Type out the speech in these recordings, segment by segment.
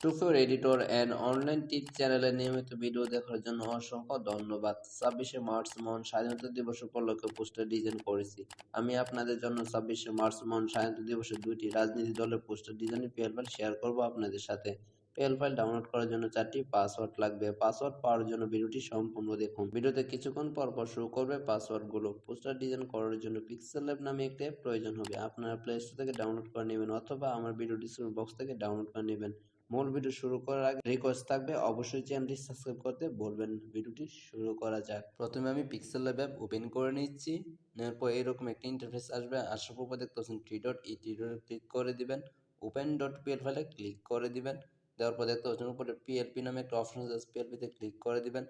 টুফিওর editor and online tip চ্যানেলের নিয়মিত video দেখার জন্য অসংখ্য ধন্যবাদ। ছাব্বিশে মার্চ মহান স্বাধীনতা দিবস উপলক্ষে পোস্টার ডিজাইন করেছি। আমি আপনাদের জন্য ছাব্বিশে মার্চ মহান স্বাধীনতা দিবসের দুইটি রাজনীতি দলের পোস্টার ডিজাইনের পিএল ফাইল শেয়ার করব আপনাদের সাথে। পিএল ফাইল ডাউনলোড করার জন্য চারটি পাসওয়ার্ড লাগবে। পাসওয়ার্ড পাওয়ার জন্য ভিডিওটি সম্পূর্ণ দেখুন। ভিডিওতে কিছুক্ষণ পর পর শুরু করবে পাসওয়ার্ডগুলো। পোস্টার ডিজাইন করার জন্য পিক্সেল ল্যাব নামে একটি অ্যাপ প্রয়োজন হবে। আপনারা প্লে স্টোর থেকে ডাউনলোড করে নেবেন অথবা আমার ভিডিও ডিসক্রিপশন বক্স থেকে ডাউনলোড করে নেবেন। মূল ভিডিও শুরু করার আগে রিকোয়েস্ট থাকবে, অবশ্যই চ্যানেলটি সাবস্ক্রাইব করতে বলবেন। ভিডিওটি শুরু করা যাক। প্রথমে আমি পিক্সেল ল্যাব অ্যাপ ওপেন করে নিচ্ছি। নেওয়ার পর এরকম একটা ইন্টারফেস আসবে। আসার পর দেখতে পাচ্ছেন T dot E T dot click করে দিবেন। ওপেন ডট পিএল ফাইলে ক্লিক করে দিবেন। দেওয়ার পর দেখতে পাচ্ছেন উপরে পিএলপি নামে একটা অপশন আছে পিএলপিতে ক্লিক করে দিবেন।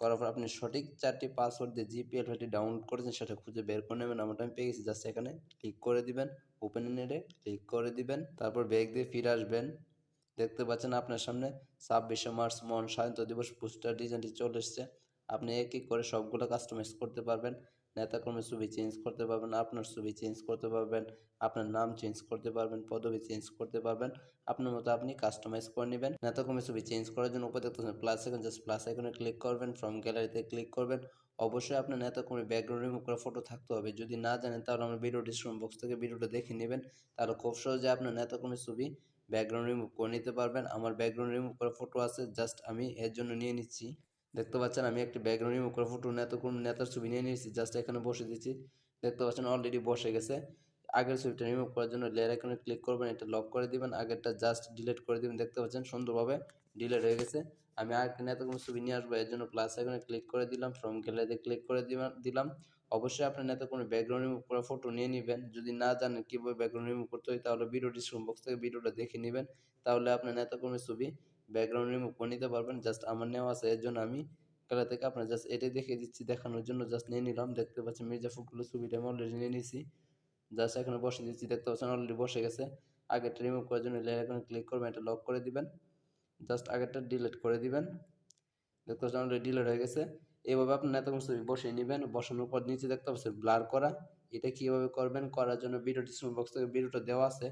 করার পর আপনি সঠিক চারটি পাসওয়ার্ড দিয়ে যে পিএল ফাইলটি ডাউনলোড করেছেন, সেটা খুঁজে বের করে নেবেন। আমারটা আমি পেয়ে গেছি জাস্ট এখানে ক্লিক করে দিবেন। ওপেন নেটে ক্লিক করে দিবেন। তারপর ব্যাগ দিয়ে ফিরে আসবেন। দেখতে পাচ্ছেন আপনার সামনে, ছাব্বিশে মার্চ মহান স্বাধীনতা দিবস পোস্টার ডিজাইনটি চলে এসছে। আপনি এক এক করে সবগুলো কাস্টমাইজ করতে পারবেন, নেতাকর্মীর ছবি চেঞ্জ করতে পারবেন, আপনার ছবি চেঞ্জ করতে পারবেন, আপনার নাম চেঞ্জ করতে পারবেন, পদবি চেঞ্জ করতে পারবেন, আপনার মতো আপনি কাস্টমাইজ করে নেবেন। নেতাকর্মীর ছবি চেঞ্জ করার জন্য উপরে দেখতে প্লাস আইকন জাস্ট প্লাস আইকনে ক্লিক করবেন ফ্রম গ্যালারিতে ক্লিক করবেন। অবশ্যই আপনার নেতাকর্মীর ব্যাকগ্রাউন্ড রিমুভ করা ফটো থাকতে হবে। যদি না জানেন তাহলে আমার ভিডিও ডিসক্রিপশন বক্স থেকে ভিডিওটা দেখে নেবেন। তাহলে খুব সহজে আপনার নেতাকর্মীর ছবি ব্যাকগ্রাউন্ড রিমুভ করে নিতে পারবেন। আমার ব্যাকগ্রাউন্ড রিমুভ করা ফটো আছে জাস্ট আমি এর জন্য নিয়ে নিচ্ছি। দেখতে পাচ্ছেন, আমি একটি ব্যাকগ্রাউন্ড রিমুভ করা ফটো নেতা কোন নেতার ছবি নিয়ে নিয়েছি জাস্ট এখানে বসে দিচ্ছি। দেখতে পাচ্ছেন অলরেডি বসে গেছে। আগের ছবিটা রিমুভ করার জন্য লেয়ার এখানে ক্লিক করবেন, এটা লক করে দিবেন, আগেরটা জাস্ট ডিলিট করে দিবেন। দেখতে পাচ্ছেন, সুন্দরভাবে ডিলিট হয়ে গেছে। আমি আর নেতা কোনো ছবি নিয়ে আসব, এর জন্য প্লাস এখানে ক্লিক করে দিলাম ফ্রম গ্যালারিতে ক্লিক করে দিলাম। অবশ্যই আপনার নেতা কোনো ব্যাকগ্রাউন্ড রিমুভ করা ফটো নিয়ে নেবেন। যদি না জানেন কীভাবে ব্যাকগ্রাউন্ড রিমুভ করতে হয়, তাহলে ভিডিও ডিসক্রিপশন বক্স থেকে ভিডিওটা দেখে নেবেন। তাহলে আপনার নেতা কোনো ছবি ব্যাকগ্রাউন্ড রিমুভ করে নিতে পারবেন। জাস্ট আমার নেওয়া আছে, এর জন্য আমি খেলা থেকে আপনার জাস্ট এটাই দেখিয়ে দিচ্ছি, দেখানোর জন্য জাস্ট নিয়ে নিলাম। দেখতে পাচ্ছেন মির্জা ফখরুলের ছবিটা আমি অলরেডি নিয়ে নিয়েছি জাস্ট এখানে বসে দিচ্ছি, দেখতে পাচ্ছেন অলরেডি বসে গেছে। আগেরটা রিমুভ করার জন্য এখানে ক্লিক করবেন, এটা লক করে দিবেন। জাস্ট আগেরটা ডিলিট করে দিবেন। দেখতে পাচ্ছেন অলরেডি ডিলিট হয়ে গেছে। এইভাবে আপনি নেতা ছবি বসিয়ে নেবেন, বসানোর পর নিচে দেখতে পাচ্ছেন ব্লার করা। এটা কীভাবে করবেন করার জন্য ভিডিও ডিসক্রিপশন বক্স থেকে ভিডিওটা দেওয়া আছে।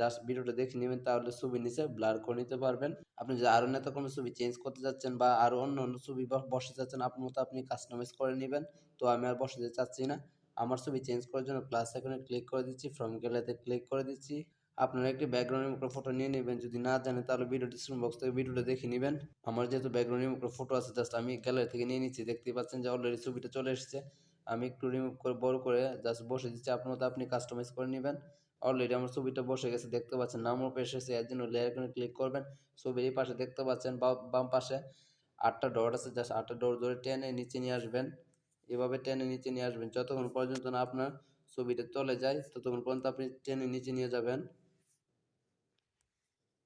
জাস্ট ভিডিওটা দেখে নেবেন, তাহলে ছবি নিচে ব্লার করে নিতে পারবেন। আপনি যদি আরও কোনো ছবি চেঞ্জ করতে যাচ্ছেন বা আরও অন্য অন্য ছবি বসে যাচ্ছেন, আপনার মতো আপনি কাস্টমাইজ করে নেবেন। তো আমি আর বসাতে চাচ্ছি না। আমার ছবি চেঞ্জ করার জন্য প্লাস এখানে ক্লিক করে দিচ্ছি ফ্রম গ্যালারিতে ক্লিক করে দিচ্ছি। আপনারা একটি ব্যাকগ্রাউন্ডের ফটো নিয়ে নেবেন, যদি না জানেন তাহলে ভিডিও ডিসক্রিপশন বক্স থেকে ভিডিওটা দেখে নেবেন। আমার যেহেতু ব্যাকগ্রাউন্ডের ফটো আছে জাস্ট আমি গ্যালারি থেকে নিয়ে নিচ্ছি, দেখতেই পাচ্ছেন যে অলরেডি ছবিটা চলে এসেছে। আমি একটু রিমুভ করে, বড় করে জাস্ট বসে দিচ্ছি, আপনার মতো আপনি কাস্টমাইজ করে নেবেন। অলরেডি আমার ছবিটা বসে গেছে, দেখতে পাচ্ছেন নামও পেয়ে এসেছে, এর জন্য লেয়ার করে ক্লিক করবেন। ছবির এই পাশে দেখতে পাচ্ছেন বাম পাশে আটটা ডট আছে জাস্ট আটটা ডট ধরে টেনে নিচে নিয়ে আসবেন। এভাবে টেনে নিচে নিয়ে আসবেন, যতক্ষণ পর্যন্ত না আপনার ছবিটা চলে যায়, ততক্ষণ পর্যন্ত আপনি টেনে নিচে নিয়ে যাবেন।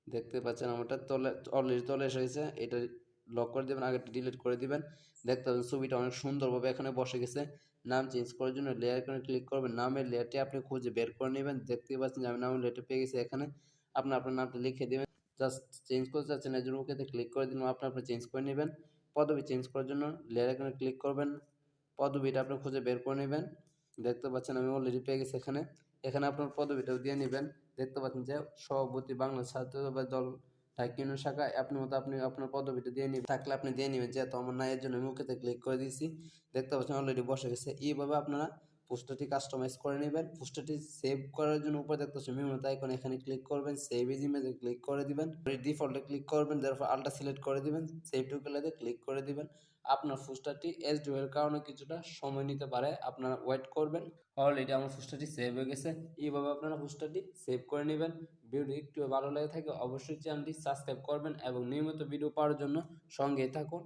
দেখতে পাচ্ছেন আমারটা। তলে, অলরেডি তলে এসেছে এটা লক করে দেবেন আগেটা ডিলিট করে দিবেন। দেখতে পাবেন ছবিটা অনেক সুন্দরভাবে এখানে বসে গেছে। নাম চেঞ্জ করার জন্য লেয়ার করে ক্লিক করবেন। নামের লেয়ারটি আপনি খুঁজে বের করে নেবেন। দেখতে পাচ্ছেন যে আমি নামের লেয়ারটা পেয়ে গেছি এখানে। আপনি আপনার নামটা লিখে দেবেন। জাস্ট চেঞ্জ করতে চাচ্ছেন এর জন্য ওকেতে ক্লিক করে দিন আপনি আপনি চেঞ্জ করে নেবেন। পদবি চেঞ্জ করার জন্য লেয়ার এখানে ক্লিক করবেন। পদবিটা আপনি খুঁজে বের করে নেবেন। দেখতে পাচ্ছেন আমি অলরেডি পেয়ে গেছি এখানে। এখানে আপনার পদবিটাও দিয়ে নেবেন। দেখতে পাচ্ছেন যে সভাপতি বাংলা ছাত্রসভা দল ঢাকিউন শাখা আপনি মতো আপনি আপনার পদবিটা দিয়ে নেবেন। থাকলে আপনি দিয়ে নেবেন, যেহেতু আমার না এর জন্য আমি ওকেতে ক্লিক করে দিয়েছি। দেখতে পাচ্ছেন অলরেডি বসে গেছে। এইভাবে আপনারা পোস্টারটি কাস্টমাইজ করে নেবেন। পোস্টারটি সেভ করার জন্য উপরে দেখতে পাচ্ছেন বিভিন্ন আইকন এখানে ক্লিক করবেন সেভ ইজ ইমেজে ক্লিক করে দিবেন। ডিফল্টে ক্লিক করবেন তারপর আলটা সিলেক্ট করে দিবেন সেভ টু গেলাতে ক্লিক করে দিবেন। আপনার পোস্টারটি এস এর কারণে কিছুটা সময় নিতে পারে, আপনারা ওয়েট করবেন। অলরেডি আমার পোস্টারটি সেভ হয়ে গেছে। এইভাবে আপনারা পোস্টারটি সেভ করে নেবেন। ভিডিও একটু ভালো লেগে থাকে অবশ্যই চ্যানেলটি সাবস্ক্রাইব করবেন এবং নিয়মিত ভিডিও পাওয়ার জন্য সঙ্গে থাকুন।